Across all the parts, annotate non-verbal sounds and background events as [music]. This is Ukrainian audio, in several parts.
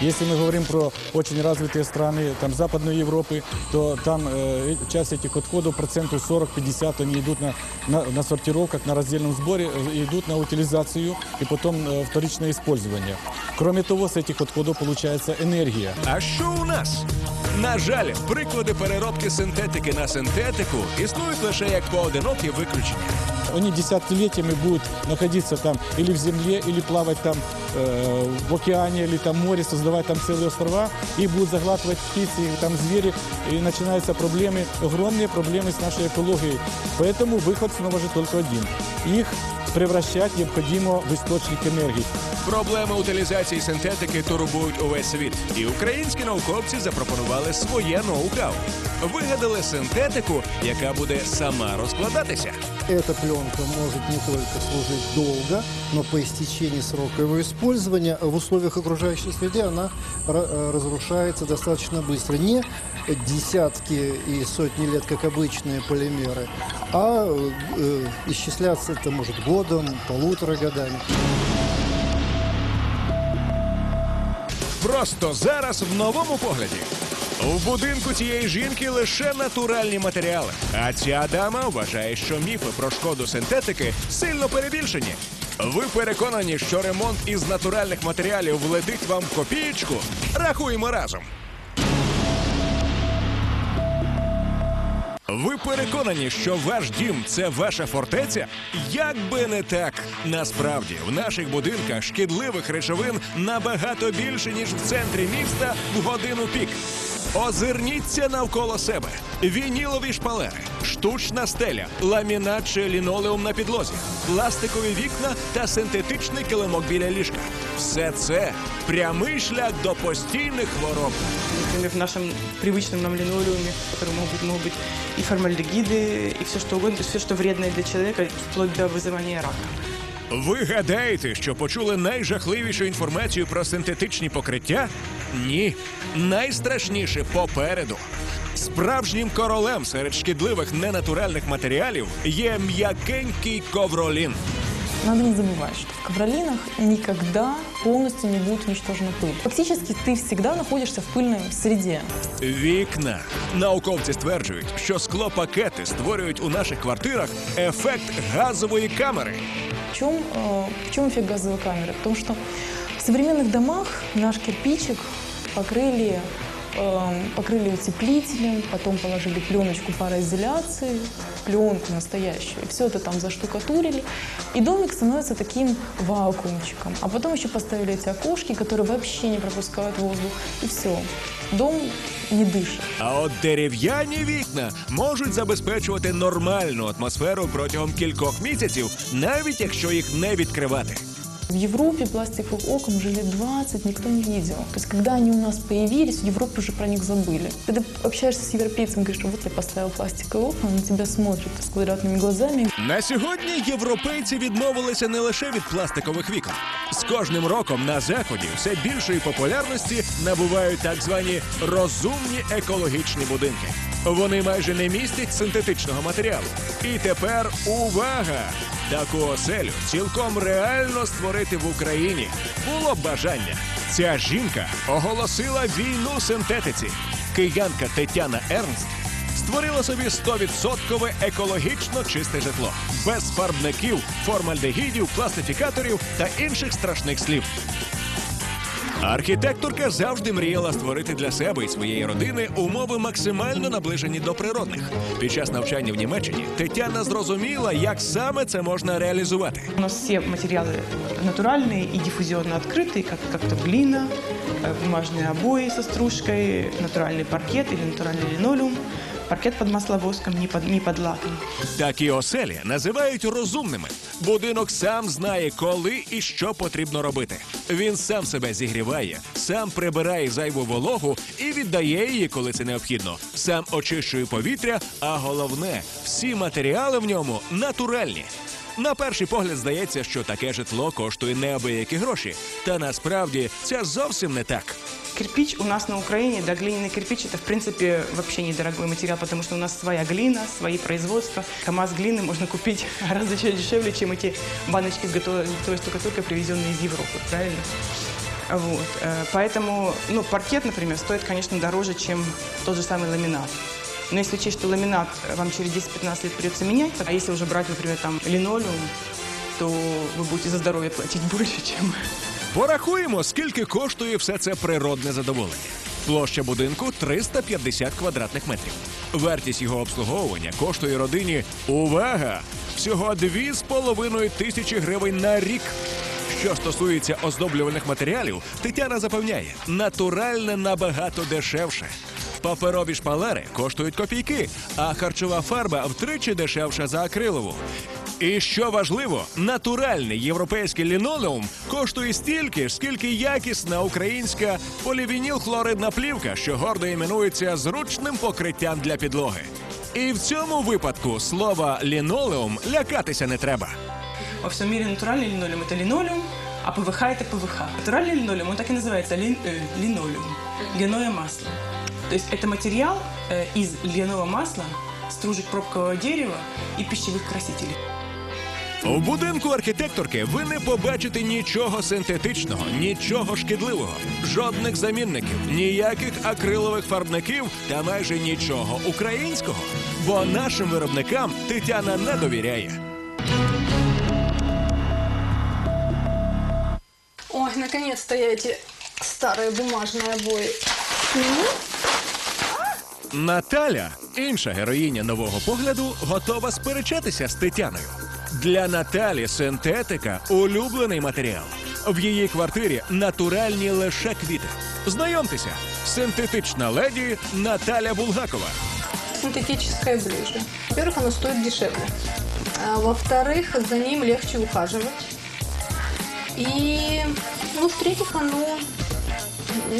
Если мы говорим про очень развитые страны там, Западной Европы, то там э, часть этих отходов, процентов 40-50, они идут на, на, на сортировках, на раздельном сборе, э, идут на утилизацию и потом э, вторичное использование. Кроме того, с этих отходов получается энергия. А що у нас? На жаль, приклади переробки синтетики на синтетику існують лише як поодинокі виключення. Они десятилетиями будут находиться там или в земле, или плавать там э, в океане, или там в море, создавать там целые острова, и будут заглатывать птицы, и там звери, и начинаются проблемы, огромные проблемы с нашей экологией. Поэтому выход снова же только один. Их превращать необходимо в источник энергии. Проблеми утилізації синтетики турбують увесь світ. І українські науковці запропонували своє ноу-хау. Вигадали синтетику, яка буде сама розкладатися. Эта пленка может не только служить долго, но по истечении срока его использования в условиях окружающей среды она ра- э, разрушается достаточно быстро. Не десятки и сотни лет, как обычные полимеры, а э, исчисляться это может годом, полутора годами. Просто зараз в новому погляді. В будинку цієї жінки лише натуральні матеріали. А ця дама вважає, що міфи про шкоду синтетики сильно перебільшені. Ви переконані, що ремонт із натуральних матеріалів влетить вам в копієчку? Рахуємо разом. Ви переконані, що ваш дім це ваша фортеця? Як би не так. Насправді, в наших будинках шкідливих речовин набагато більше, ніж в центрі міста в годину пік. Озирніться навколо себе: вінілові шпалери, штучна стеля, ламінат чи лінолеум на підлозі, пластикові вікна та синтетичний килимок біля ліжка. Все це прямий шлях до постійних хвороб. Например, в нашем привычном нам линолеуме, в котором могут быть, могут быть и формальдегиды, и все что угодно, то есть все, что вредное для человека, вплоть до вызывания рака. Ви гадаєте, що почули найжахливішу інформацію про синтетичні покриття? Ні. Найстрашніше попереду. Справжнім королем серед шкідливих ненатуральних матеріалів є м'якенький ковролін. Надо не забывать, что в ковролинах никогда полностью не будет уничтожена пыль. Фактически ты всегда находишься в пыльной среде. Вікна. Науковці стверджують, що склопакети створюють у наших квартирах ефект газової камери. В чем, э, в чем эффект газовой камеры? Потому что в современных домах наш кирпичик покрыли, э, покрыли утеплителем, потом положили пленочку пароизоляции, пленку настоящую. И все это там заштукатурили. И домик становится таким вакуумчиком. А потом еще поставили эти окошки, которые вообще не пропускают воздух. И все. Дом не дышит. А от дерев'яні вікна можуть забезпечувати нормальну атмосферу протягом кількох місяців, навіть якщо їх не відкривати. В Европе пластиковых окон уже лет 20 никто не видел. То есть, когда они у нас появились, в Европе уже про них забыли. Когда общаешься с европейцем, говоришь, вот я поставил пластиковые окна, он на тебя смотрит с квадратными глазами. На сьогодні європейці відмовилися не лише від пластикових вікон. З кожним роком на заході все більшої популярності набувають так звані розумні екологічні будинки. Вони майже не містять синтетичного матеріалу. І тепер увага! Таку оселю цілком реально створити в Україні було б бажання. Ця жінка оголосила війну синтетиці. Киянка Тетяна Ернст створила собі 100% екологічно чисте житло без фарбників, формальдегідів, пластифікаторів та інших страшних слів. Архітекторка завжди мріяла створити для себе і своєї родини умови максимально наближені до природних. Під час навчання в Німеччині Тетяна зрозуміла, як саме це можна реалізувати. У нас все материалы натуральные и диффузионно открытые, как, как-то глина, э, бумажные обои со стружкой, натуральный паркет или натуральный линолеум, паркет под масловоском, ні під, ні під лаком. Такі оселі називають розумними. Будинок сам знає, коли і що потрібно робити. Він сам себе зігріває, сам прибирає зайву вологу і віддає її, коли це необхідно. Сам очищує повітря, а головне, всі матеріали в ньому натуральні. На перший погляд здається, що таке житло коштує неабиякі гроші. Та насправді це зовсім не так. Кирпич у нас на Украине, да, глиняный кирпич, это, в принципе, вообще недорогой материал, потому что у нас своя глина, свои производства. КАМАЗ глины можно купить [laughs] гораздо еще дешевле, чем эти баночки с готовой, готовой штукатуркой, привезенные из Европы, правильно? Вот. э, Поэтому, ну, паркет, например, стоит, конечно, дороже, чем тот же самый ламинат. Но если учесть, что ламинат вам через 10-15 лет придется менять, а если уже брать, например, там линолеум, то вы будете за здоровье платить [laughs] больше, чем Порахуємо, скільки коштує все це природне задоволення. Площа будинку 350 квадратних метрів. Вартість його обслуговування коштує родині увага! Всього 2,5 тисячі гривень на рік. Що стосується оздоблюваних матеріалів, Тетяна запевняє, натуральне набагато дешевше. Паперові шпалери коштують копійки, а харчова фарба втричі дешевша за акрилову. І що важливо, натуральний європейський лінолеум коштує стільки ж, скільки якісна українська полівініл-хлоридна плівка, що гордо іменується зручним покриттям для підлоги. І в цьому випадку слова лінолеум лякатися не треба. Во всем мире натуральный линолеум – это линолеум, а ПВХ – это ПВХ. Натуральный линолеум, он так и называется лин- э, линолеум, льняное масло. То есть это материал э, из льняного масла, стружек пробкового дерева и пищевых красителей. У будинку архітекторки ви не побачите нічого синтетичного, нічого шкідливого, жодних замінників, ніяких акрилових фарбників та майже нічого українського. Бо нашим виробникам Тетяна не довіряє. Ой, наконец-то я эти старые бумажные обои сниму. Наталя, інша героїня нового погляду, готова сперечатися з Тетяною. Для Наталі синтетика улюблений матеріал. В її квартирі натуральні лише квіти. Знайомтеся, синтетична леді Наталя Булгакова. Синтетическое ближе. Во-первых, оно стоит дешевле. А, во-вторых, за ним легче ухаживать. И, ну, в-третьих, оно,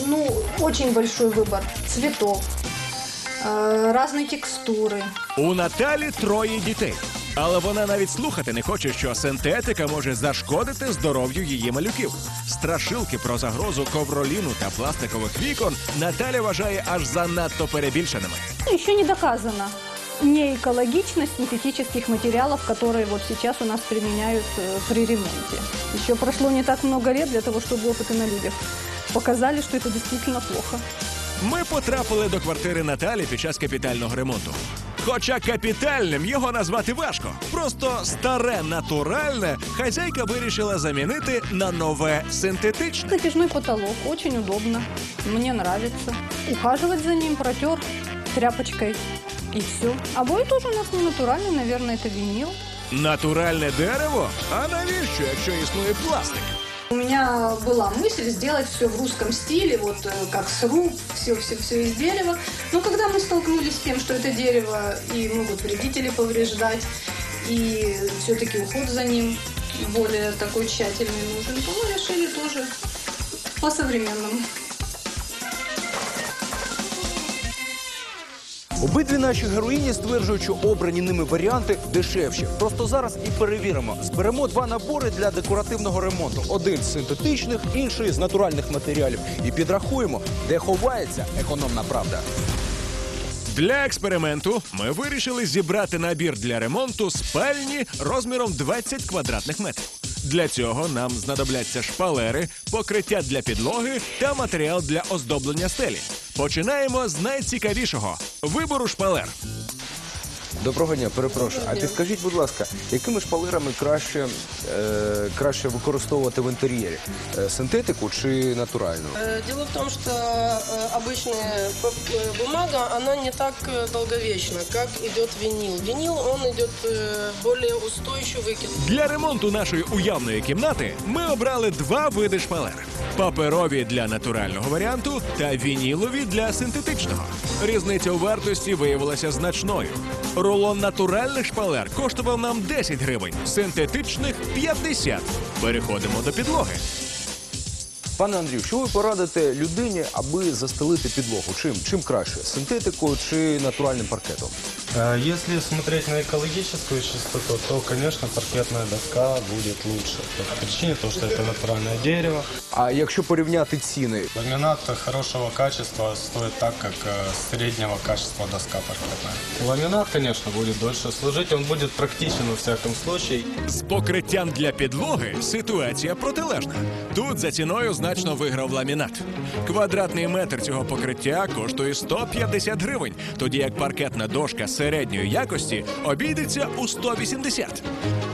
ну, очень большой выбор цветов, э, разной текстуры. У Наталі троє дітей. Але вона навіть слухати не хоче, що синтетика може зашкодити здоров'ю її малюків. Страшилки про загрозу ковроліну та пластикових вікон Наталя вважає аж занадто перебільшеними. Еще не доказана не экологичность синтетических материалов, которые вот сейчас у нас применяют э, при ремонте. Еще прошло не так много лет для того, чтобы опыты на людях показали, что это действительно плохо. Ми потрапили до квартири Наталі під час капітального ремонту. Хоча капітальним його назвати важко. Просто старе натуральне хазяйка вирішила замінити на нове синтетичне. Затяжной потолок, очень удобно, мне нравится. Ухаживать за ним, протер тряпочкой и все. Обои тоже у нас не натуральные, наверное, это винил. Натуральне дерево? А навіщо, якщо існує пластик? У меня была мысль сделать все в русском стиле, вот э, как сруб, все-все-все из дерева. Но когда мы столкнулись с тем, что это дерево и могут вредители повреждать, и все-таки уход за ним более такой тщательный нужен, то мы решили тоже по-современному. Обидві наші героїні стверджують, що обрані ними варіанти дешевші. Просто зараз і перевіримо. Зберемо два набори для декоративного ремонту: один з синтетичних, інший з натуральних матеріалів. І підрахуємо, де ховається економна правда. Для експерименту ми вирішили зібрати набір для ремонту спальні розміром 20 квадратних метрів. Для цього нам знадобляться шпалери, покриття для підлоги та матеріал для оздоблення стелі. Починаємо з найцікавішого вибору шпалер. Доброго дня, перепрошую. А підскажіть, будь ласка, якими шпалерами краще, е, краще використовувати в інтер'єрі? Е, синтетику чи натуральну? Э, Дело в том, что э, обычная п- э, бумага, она не так э, долговечна, как идет винил. Винил, он идет э, более устойчивый. к Для ремонту нашої уявної кімнати ми обрали два види шпалер: паперові для натурального варіанту та вінілові для синтетичного. Різниця у вартості виявилася значною. Рулон натуральних шпалер коштував нам 10 гривень, синтетичних 50. Переходимо до підлоги. Пане Андрію, що ви порадите людині, аби застелити підлогу? Чим? Чим краще? Синтетикою чи натуральним паркетом? Э, Если смотреть на экологическую чистоту, то, конечно, паркетная доска будет лучше. По причине того, что это натуральное дерево. А якщо порівняти ціни, Ламинат хорошего качества стоит так, как э, среднего качества доска паркетная. Ламинат, конечно, будет дольше служить, он будет практичен во всяком случае. З покриттям для підлоги ситуація протилежна. Тут за ціною значно однозначно виграв ламінат. Квадратний метр цього покриття коштує 150 гривень, тоді як паркетна дошка середньої якості обійдеться у 180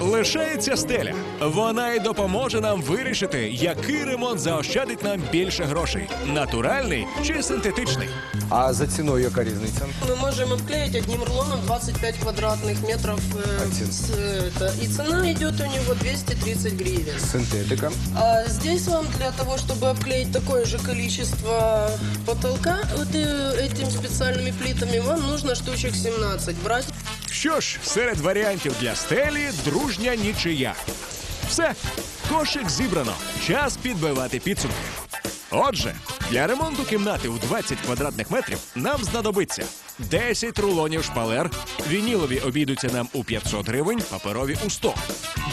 Лишається стеля. Вона й допоможе нам вирішити, який ремонт заощадить нам більше грошей: натуральний чи синтетичний. А за ціною яка різниця? Мы можем обклеить одним рулоном 25 квадратных метров. э, А цена? с, это, и цена идет у него 230 гривен. Синтетика. А здесь вам для того, чтобы обклеить такое же количество потолка вот, э, этими специальными плитами, вам нужно штучек 17 брать. Що ж, серед варіантів для стелі дружня нічия. Все, кошик зібрано. Час підбивати підсумки. Отже, для ремонту кімнати у 20 квадратних метрів нам знадобиться 10 рулонів шпалер, вінілові обійдуться нам у 500 гривень, паперові у 100.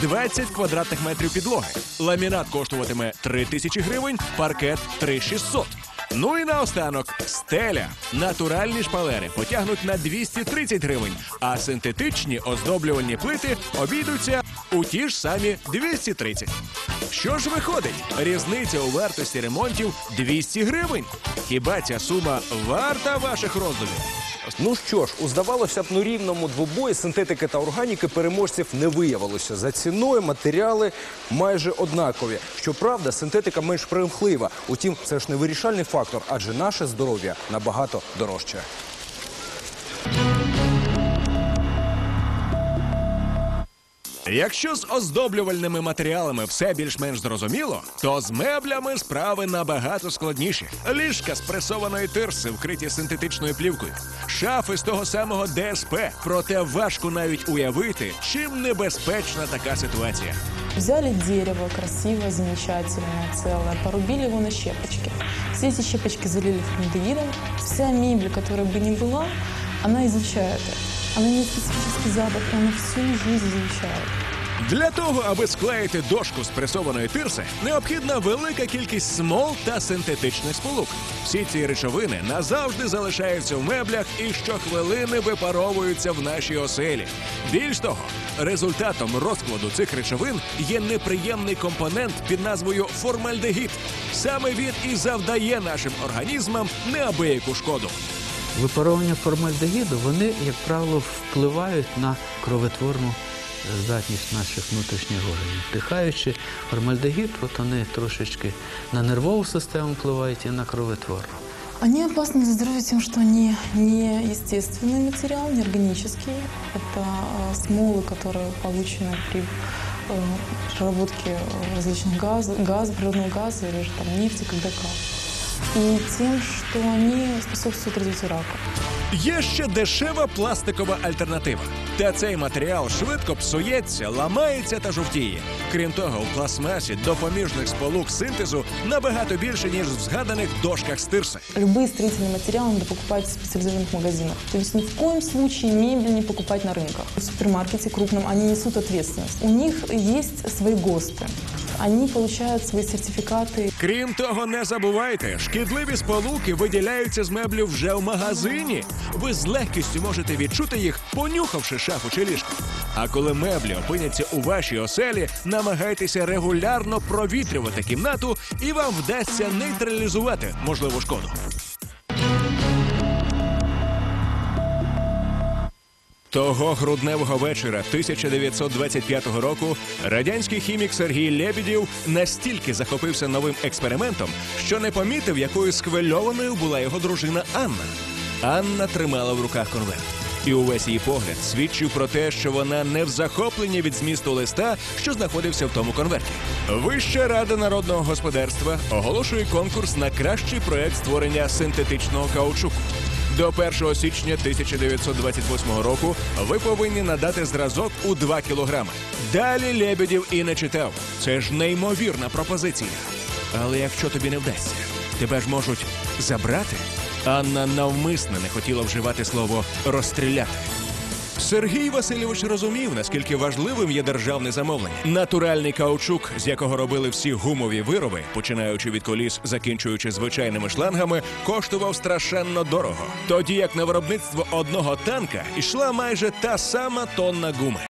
20 квадратних метрів підлоги. Ламінат коштуватиме 3000 гривень, паркет 3600. Ну і наостанок стеля. Натуральні шпалери потягнуть на 230 гривень, а синтетичні оздоблювальні плити обійдуться у ті ж самі 230. Що ж виходить? Різниця у вартості ремонтів 200 гривень. Хіба ця сума варта ваших роздумів? Ну що ж, у здавалося б, ну рівному двобої синтетики та органіки переможців не виявилося. За ціною матеріали майже однакові. Щоправда, синтетика менш примхлива. Утім, це ж не вирішальний фактор, адже наше здоров'я набагато дорожче. Якщо з оздоблювальними матеріалами все більш-менш зрозуміло, то з меблями справи набагато складніші. Ліжка з пресованої тирси, вкриті синтетичною плівкою, шафи з того самого ДСП. Проте важко навіть уявити, чим небезпечна така ситуація. Взяли дерево красивое, замечательное, целое, порубили его на щепочки. Все эти щепочки залили формальдегидом. Вся мебель, которая бы ни была, она изучает это. Она имеет специфический запах, и она всю жизнь изучает. Для того, аби склеїти дошку з пресованої тирси, необхідна велика кількість смол та синтетичних сполук. Всі ці речовини назавжди залишаються в меблях і щохвилини випаровуються в нашій оселі. Більш того, результатом розкладу цих речовин є неприємний компонент під назвою формальдегід. Саме він і завдає нашим організмам неабияку шкоду. Випаровування формальдегіду, вони, як правило, впливають на кровотворну е, здатність наших внутрішніх органів. Вдихаючи формальдегід, от вони трошечки на нервову систему впливають і на кровотворну. Они опасны для здоровья тем, что они не естественный материал, не органический. Это э, смолы, которые получены при э, проработке э, различных газов, газа, природного газа или же там нефти, как ДК. И тем, что они способствуют развитию рака. Є ще дешева пластикова альтернатива. Та цей матеріал швидко псується, ламається та жовтіє. Крім того, в пластмасі допоміжних сполук синтезу набагато більше, ніж в згаданих дошках з тирси. Любые строительные материалы надо покупать в специализированных магазинах. То есть ни в коем случае мебель не покупать на рынках. В супермаркете крупном они несут ответственность. У них есть свои ГОСТы. Они получают свои сертификаты. Крім того, не забувайте, шкідливі сполуки виділяються з меблів вже в магазині. Ви з легкістю можете відчути їх, понюхавши шафу чи ліжко. А коли меблі опиняться у вашій оселі, намагайтеся регулярно провітрювати кімнату, і вам вдасться нейтралізувати можливу шкоду. Того грудневого вечора 1925 року радянський хімік Сергій Лебідєв настільки захопився новим експериментом, що не помітив, якою схвильованою була його дружина Анна. Анна тримала в руках конверт. І увесь її погляд свідчив про те, що вона не в захопленні від змісту листа, що знаходився в тому конверті. Вища рада народного господарства оголошує конкурс на кращий проект створення синтетичного каучуку. До 1 січня 1928 року ви повинні надати зразок у 2 кілограми. Далі Лебедів і не читав. Це ж неймовірна пропозиція. Але якщо тобі не вдасться, тебе ж можуть забрати. Анна навмисне не хотіла вживати слово розстріляти. Сергій Васильович розумів, наскільки важливим є державне замовлення. Натуральний каучук, з якого робили всі гумові вироби, починаючи від коліс, закінчуючи звичайними шлангами, коштував страшенно дорого. Тоді як на виробництво одного танка йшла майже та сама тонна гуми.